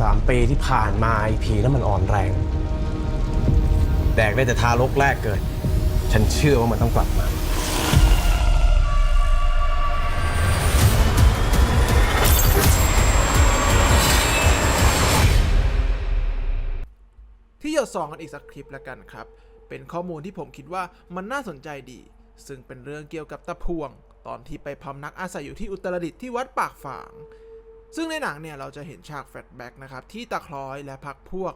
สามปีที่ผ่านมาไอผีนั้นมันอ่อนแรง แดกได้แต่ทารกแรกเกิด ฉันเชื่อว่ามันต้องกลับมา ที่หยดสองกันอีกสักคลิปแล้วกันครับ เป็นข้อมูลที่ผมคิดว่ามันน่าสนใจดี ซึ่งเป็นเรื่องเกี่ยวกับตะพวง ตอนที่ไปพำนักอาศัยอยู่ที่อุตรดิตถ์ที่วัดปากฝาง ซึ่งในหนังเนี่ยเราจะเห็นฉากแฟลชแบ็กนะครับที่ตะคล้อยและพักพวก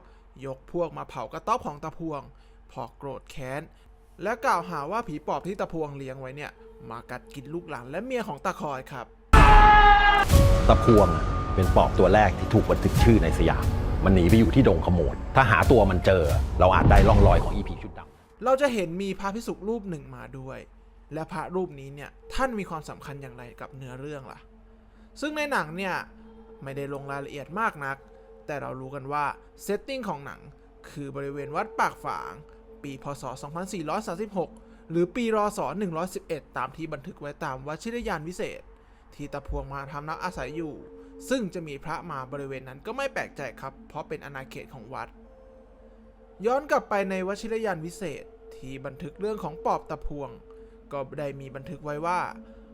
ยกพวกมาเผากระต๊อบของตะพวง พอโกรธแค้น และกล่าวหาว่าผีปอบที่ตะพวงเลี้ยงไว้เนี่ย มากัดกินลูกหลานและเมียของตะคอยครับ ตะพวงอะเป็นปอบตัวแรกที่ถูกบันทึกชื่อในสยาม มันหนีไปอยู่ที่ดงขโมดถ้าหาตัวมันเจอ เราอาจได้ร่องรอยของอีผีชุดดำเราจะเห็นมีพระพิสุรูปหนึ่งมาด้วย และพระรูปนี้เนี่ยท่านมีความสำคัญอย่างไรกับเนื้อเรื่องล่ะ ซึ่งในหนังเนี่ย ไม่ได้ลงรายละเอียดมากนัก แต่เรารู้กันว่าเซตติ้งของหนังคือบริเวณวัดปากฝาง ปีพศ 2436 หรือปีรศ 111 ตามที่บันทึกไว้ตามวชิรยานวิเศษ ที่ตะพวงมาทำนักอาศัยอยู่ ซึ่งจะมีพระมาบริเวณนั้นก็ไม่แปลกใจครับ เพราะเป็นอาณาเขตของวัด ย้อนกลับไปในวชิรยานวิเศษที่บันทึกเรื่องของปอบตะพวง ก็ได้มีบันทึกไว้ว่า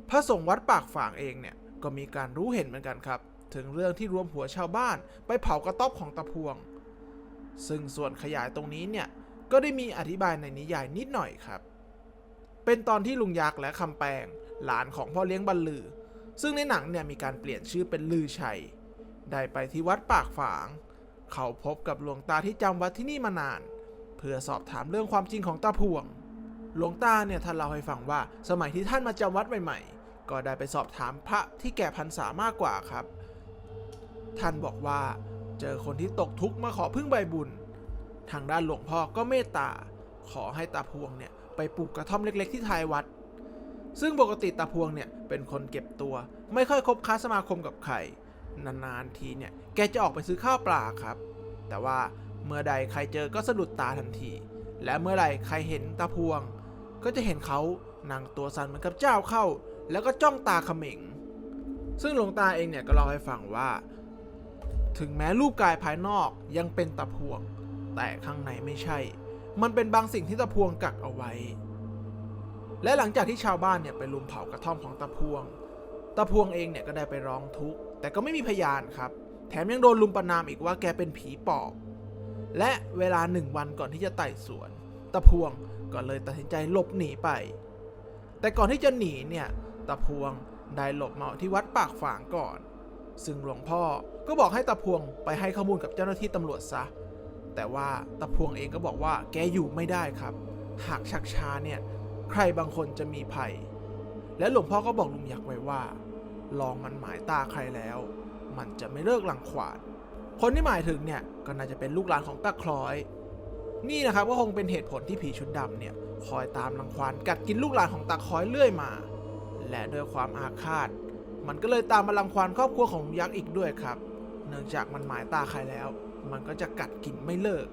พระสงฆ์วัดปากฝางเองเนี่ยก็มีการรู้เห็นเหมือนกันครับ ถึงเรื่องที่รวมหัวชาวบ้าน ไปเผากระต๊อบของตะพวง ซึ่งส่วนขยายตรงนี้เนี่ย ก็ได้มีอธิบายในนิยายนิดหน่อยครับ เป็นตอนที่ลุงยักษ์และคำแปงหลานของพ่อเลี้ยงบรรลือ ซึ่งในหนังเนี่ยมีการเปลี่ยนชื่อเป็นลือชัย ได้ไปที่วัดปากฝาง เขาพบกับหลวงตาที่จำวัดที่นี่มานาน เพื่อสอบถามเรื่องความจริงของตาพวง หลวงตาเนี่ยท่านเล่าให้ฟังว่าสมัยที่ท่านมาจำวัดใหม่ๆก็ได้ไปสอบถามพระที่แก่พรรษามากกว่าครับ ท่านบอกว่า เจอคนที่ตกทุกข์มาขอพึ่งใบบุญ ทางด้านหลวงพ่อก็เมตตา ขอให้ตาพวงเนี่ยไปปลูกกระท่อมเล็ก ๆ ที่ท้ายวัด ซึ่งปกติตาพวงเนี่ยเป็นคนเก็บตัว ไม่ค่อยคบค้าสมาคมกับใคร นานๆทีเนี่ยแกจะออกไปซื้อข้าวปลาครับ แต่ว่าเมื่อใดใครเจอก็สะดุดตาทันที และเมื่อใดใครเห็นตาพวง ก็จะเห็นเขานั่งตัวสั่นเหมือนกับเจ้าเข้า แล้วก็จ้องตาเขม็งซึ่งหลวงตาเองเนี่ยก็เล่าให้ฟังว่า ถึงแม้รูปกายภายนอกยังเป็นตะพวง แต่ข้างในไม่ใช่ มันเป็นบางสิ่งที่ตะพวงกักเอาไว้ และหลังจากที่ชาวบ้านเนี่ยไปลุมเผากระท่อมของตะพวง ตะพวงเองเนี่ยก็ได้ไปร้องทุกข์ แต่ก็ไม่มีพยานครับ แถมยังโดนลุมประนามอีกว่าแกเป็นผีปอบ และเวลาหนึ่งวันก่อนที่จะไต่สวน ตะพวงก็เลยตัดสินใจหลบหนีไป แต่ก่อนที่จะหนีเนี่ย ตะพวงได้หลบมาที่วัดปากฝางก่อน ซึ่งหลวงพ่อก็บอกให้ตะพวงไปให้ข้อมูลกับเจ้าหน้าที่ตำรวจซะ แต่ว่าตะพวงเองก็บอกว่าแกอยู่ไม่ได้ครับ หากชักช้าเนี่ย ใครบางคนจะมีภัย และหลวงพ่อก็บอกลุงยักษ์ไว้ว่า ลองมันหมายตาใครแล้ว มันจะไม่เลิกหลังขวานคนที่หมายถึงเนี่ยก็น่าจะเป็นลูกหลานของตาคล้อย นี่นะครับก็คงเป็นเหตุผลที่ผีชุดดำเนี่ยคอยตามรังควานกัดกินลูกหลานของตาคล้อยเรื่อยมา และด้วยความอาฆาต มันก็เลยตามมารังควานครอบครัวของลุงยักษ์อีกด้วยครับ เนื่องจากมันหมายตาใครแล้ว มันก็จะกัดกินไม่เลิก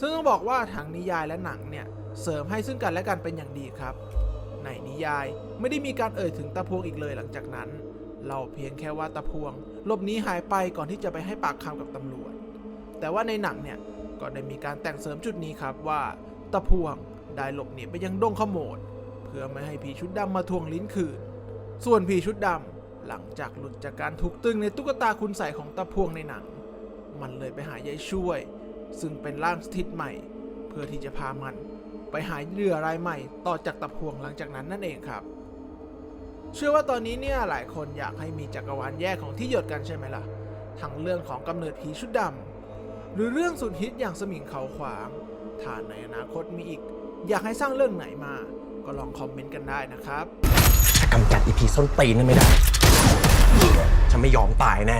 ซึ่งต้องบอกว่าทั้งนิยายและหนังเนี่ยเสริมให้ซึ่งกันและกันเป็นอย่างดีครับ ในนิยายไม่ได้มีการเอ่ยถึงตาพวงอีกเลยหลังจากนั้น เราเพียงแค่ว่าตาพวงหลบหนีหายไปก่อนที่จะไปให้ปากคำกับตำรวจ แต่ว่าในหนังเนี่ยก็ได้มีการแต่งเสริมจุดนี้ครับว่าตาพวงได้หลบหนีไปยังดงขโมด เพื่อไม่ให้ผีชุดดำมาทวงลิ้นคืน ส่วนผีชุดดำหลังจากหลุดจากการถูกตึงในตุ๊กตาคุณใสยของตาพวงในหนัง มันเลยไปหายายช่วย ซึ่งเป็นร่างสถิตใหม่ เพื่อที่จะพามันไปหาเหยื่อรายใหม่ต่อจากตะพวงหลังจากนั้นนั่นเองครับ เชื่อว่าตอนนี้เนี่ยหลายคนอยากให้มีจักรวาลแยกของที่หยดกันใช่ไหมล่ะ ทั้งเรื่องของกำเนิดผีชุดดำหรือเรื่องสุดฮิตอย่างสมิงเขาขวางถ้าในอนาคตมีอีก อยากให้สร้างเรื่องไหนมา ก็ลองคอมเมนต์กันได้นะครับ ถ้ากำจัดอีพีส้นตีนนั่นไม่ได้ ฉันไม่ยอมตายแน่